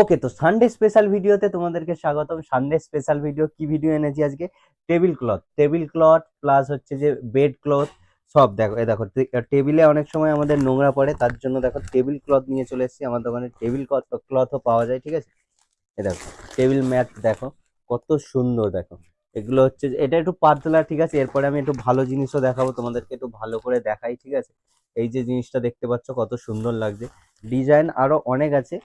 ওকে তো Sunday special ভিডিওতে তোমাদেরকে স্বাগতম। সানডে স্পেশাল ভিডিও কি ভিডিও এনেছি আজকে? Table cloth table cloth plus হচ্ছে যে বেড ক্লথ সব দেখো, এ দেখো টেবিলে অনেক সময় আমাদের নোংরা পড়ে, তার জন্য দেখো টেবিল ক্লথ নিয়ে চলে এসেছি। আমার দোকানে টেবিল ক্লথও পাওয়া যায়, ঠিক আছে? এ দেখো টেবিল ম্যাট দেখো, কত সুন্দর দেখো। এগুলো হচ্ছে এটা একটু পাতলা, ঠিক আছে? এরপরে আমি একটু ভালো জিনিসও দেখাবো, তোমাদেরকে একটু ভালো করে দেখাই, ঠিক আছে? এই যে জিনিসটা দেখতে পাচ্ছ, কত সুন্দর লাগছে। ডিজাইন আরও অনেক আছে।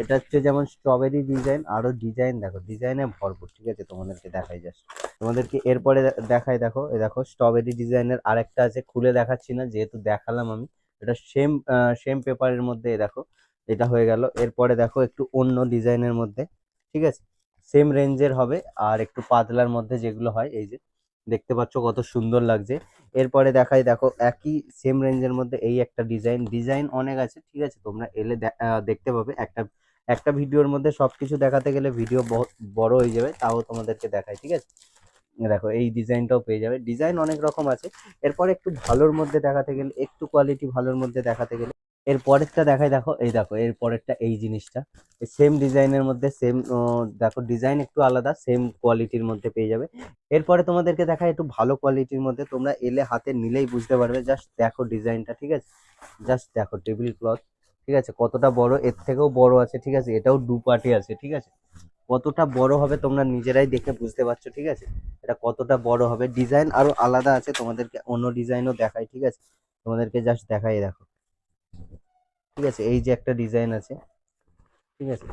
এটা হচ্ছে যেমন স্ট্রবেরি ডিজাইন আরও ডিজাইন দেখো ডিজাইনে ভরপুর, ঠিক আছে? তোমাদেরকে দেখাই জাস্ট তোমাদেরকে এরপরে দেখাই, দেখো এই দেখো স্ট্রবেরি ডিজাইনের আরেকটা আছে, খুলে দেখাচ্ছি না, যেহেতু দেখালাম আমি। এটা সেম সেম পেপারের মধ্যে দেখো, এটা হয়ে গেল। এরপরে দেখো, একটু অন্য ডিজাইনের মধ্যে, ঠিক আছে? সেম রেঞ্জের হবে, আর একটু পাতলার মধ্যে যেগুলো হয়, এই যে দেখতে পাচ্ছ কত সুন্দর লাগছে। এরপরে দেখাই, দেখো, একই সেম রেঞ্জের মধ্যে এই একটা ডিজাইন ডিজাইন অনেক আছে, ঠিক আছে? তোমরা এলে দেখতে পাবে। একটা একটা ভিডিওর মধ্যে সব কিছু দেখাতে গেলে ভিডিও বড় হয়ে যাবে, তাও তোমাদেরকে দেখাই, ঠিক আছে? দেখো, এই ডিজাইনটাও পেয়ে যাবে। ডিজাইন অনেক রকম আছে। এরপরে একটু ভালোর মধ্যে দেখাতে গেলে, একটু কোয়ালিটি ভালোর মধ্যে দেখাতে গেলে এর পরেরটা দেখাই, দেখো, এই দেখো, এর পরেরটা এই জিনিসটা। সেম ডিজাইনের মধ্যে সেম দেখো ডিজাইন একটু আলাদা সেম কোয়ালিটির মধ্যে পেয়ে যাবে। এরপরে তোমাদেরকে দেখাই একটু ভালো কোয়ালিটির মধ্যে, তোমরা এলে হাতে নিলেই বুঝতে পারবে জাস্ট দেখো ডিজাইনটা ঠিক আছে? জাস্ট দেখো টেবিল ক্লথ ঠিক আছে? কতটা বড়, এর থেকেও বড় আছে, ঠিক আছে? এটাও দু পার্টি আছে, ঠিক আছে? কতটা বড় হবে তোমরা নিজেরাই দেখে বুঝতে পারছ, ঠিক আছে? এটা কতটা বড় হবে ডিজাইন আরও আলাদা আছে, তোমাদেরকে অন্য ডিজাইনও দেখাই, ঠিক আছে? তোমাদেরকে জাস্ট দেখাই, দেখো। ঠিক আছে, এই যে একটা ডিজাইন আছে, ঠিক আছে?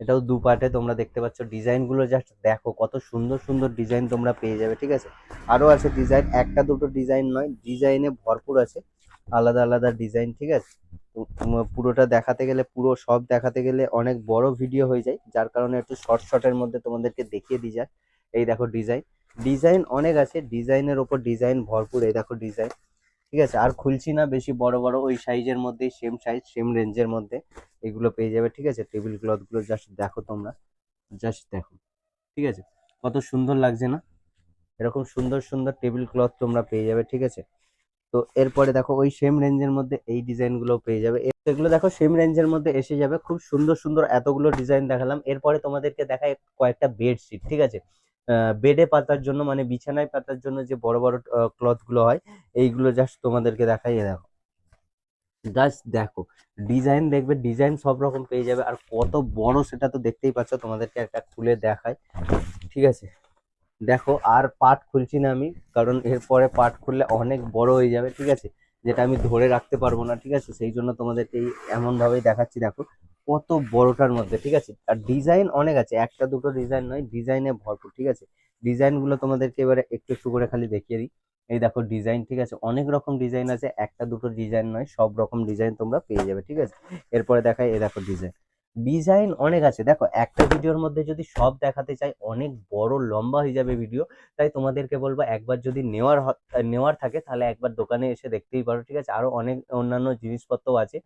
এটাও দু পার্টে তোমরা দেখতে পাচ্ছ। ডিজাইনগুলো জাস্ট দেখো, কত সুন্দর সুন্দর ডিজাইন তোমরা পেয়ে যাবে, ঠিক আছে? আরও আছে ডিজাইন একটা দুটো ডিজাইন নয় ডিজাইনে ভরপুর আছে, আলাদা আলাদা ডিজাইন ঠিক আছে? পুরোটা দেখাতে গেলে, পুরো সব দেখাতে গেলে অনেক বড় ভিডিও হয়ে যায়, যার কারণে একটু শর্ট শর্টের মধ্যে তোমাদেরকে দেখিয়ে দিই যাক। এই দেখো ডিজাইন ডিজাইন অনেক আছে ডিজাইনের ওপর ডিজাইন ভরপুর, এই দেখো ডিজাইন ঠিক আছে? আর খুলছি না, বেশি বড় বড় ওই সাইজের মধ্যেই সেম সাইজ সেম রেঞ্জের মধ্যে এগুলো পেয়ে যাবে, ঠিক আছে? টেবিল ক্লথগুলো জাস্ট দেখো তোমরা। জাস্ট দেখো, ঠিক আছে? কত সুন্দর লাগছে না? এরকম সুন্দর সুন্দর টেবিল ক্লথ তোমরা পেয়ে যাবে, ঠিক আছে? তো এরপরে দেখো ওই সেম রেঞ্জের মধ্যে এই ডিজাইনগুলো পেয়ে যাবে। এগুলো দেখো সেম রেঞ্জের মধ্যে এসে যাবে। খুব সুন্দর সুন্দর এতগুলো ডিজাইন দেখালাম। এরপরে তোমাদেরকে দেখায় কয়েকটা বেডশিট ঠিক আছে? বেডে পাতার জন্য মানে বিছানায় পাতার জন্য যে বড় বড় ক্লথগুলো হয়, এইগুলো জাস্ট তোমাদেরকে দেখাই দেখো। জাস্ট দেখো ডিজাইন দেখবে ডিজাইন সব রকম পেয়ে যাবে। আর কত বড় সেটা তো দেখতেই পাচ্ছ, তোমাদেরকে একটা খুলে দেখায় ঠিক আছে? দেখো, আর পার্ট খুলছি না আমি, কারণ এরপরে পাট খুললে অনেক বড় হয়ে যাবে, ঠিক আছে? যেটা আমি ধরে রাখতে পারব না, ঠিক আছে? সেই জন্য তোমাদেরকে এই এমন ভাবেই দেখাচ্ছি, দেখো। কত বড়টার মধ্যে, ঠিক আছে? আর ডিজাইন অনেক আছে, একটা দুটো ডিজাইন নয় ডিজাইনে ভরপুর, ঠিক আছে? ডিজাইনগুলো তোমাদেরকে এবারে একটু একটু করে খালি দেখিয়ে দিই। এই দেখো ডিজাইন ঠিক আছে? অনেক রকম ডিজাইন আছে, একটা দুটো ডিজাইন নয়, সব রকম ডিজাইন তোমরা পেয়ে যাবে, ঠিক আছে? এরপরে দেখাই, এই দেখো ডিজাইন ডিজাইন অনেক আছে, দেখো, একটা ভিডিওর মধ্যে যদি সব দেখাতে চাই, অনেক বড় লম্বা হয়ে যাবে ভিডিও তাই তোমাদেরকে বলব, একবার যদি নেওয়ার নেওয়ার থাকে, তাহলে একবার দোকানে এসে দেখতেই পারো, ঠিক আছে? আরও অনেক অন্যান্য জিনিসপত্রও আছে।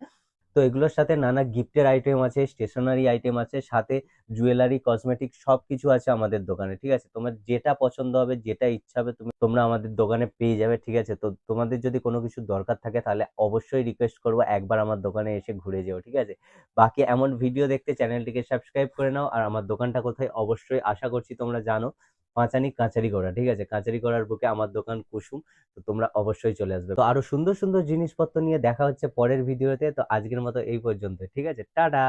তো এগুলোর সাথে নানা গিফটের আইটেম আছে স্টেশনারি আইটেম আছে, সাথে জুয়েলারি কসমেটিক সব কিছু আছে আমাদের দোকানে, ঠিক আছে? তোমার যেটা পছন্দ হবে, যেটা ইচ্ছা হবে, তুমি, তোমরা আমাদের দোকানে পেয়ে যাবে, ঠিক আছে? তো তোমাদের যদি কোনো কিছু দরকার থাকে, তাহলে অবশ্যই রিকোয়েস্ট করব, একবার আমার দোকানে এসে ঘুরে যেও, ঠিক আছে? বাকি এমন ভিডিও দেখতে চ্যানেলটিকে সাবস্ক্রাইব করে নাও, আর আমার দোকানটা কোথায়? অবশ্যই আশা করছি তোমরা জানো। পাঁচানি কাঁচারি করা, ঠিক আছে? কাঁচারি করার বুকে আমার দোকান কুসুম, তো তোমরা অবশ্যই চলে আসবে। তো আরও সুন্দর সুন্দর জিনিসপত্র নিয়ে দেখা হচ্ছে পরের ভিডিওতে, তো আজকের মতো এই পর্যন্ত ঠিক আছে? টাটা!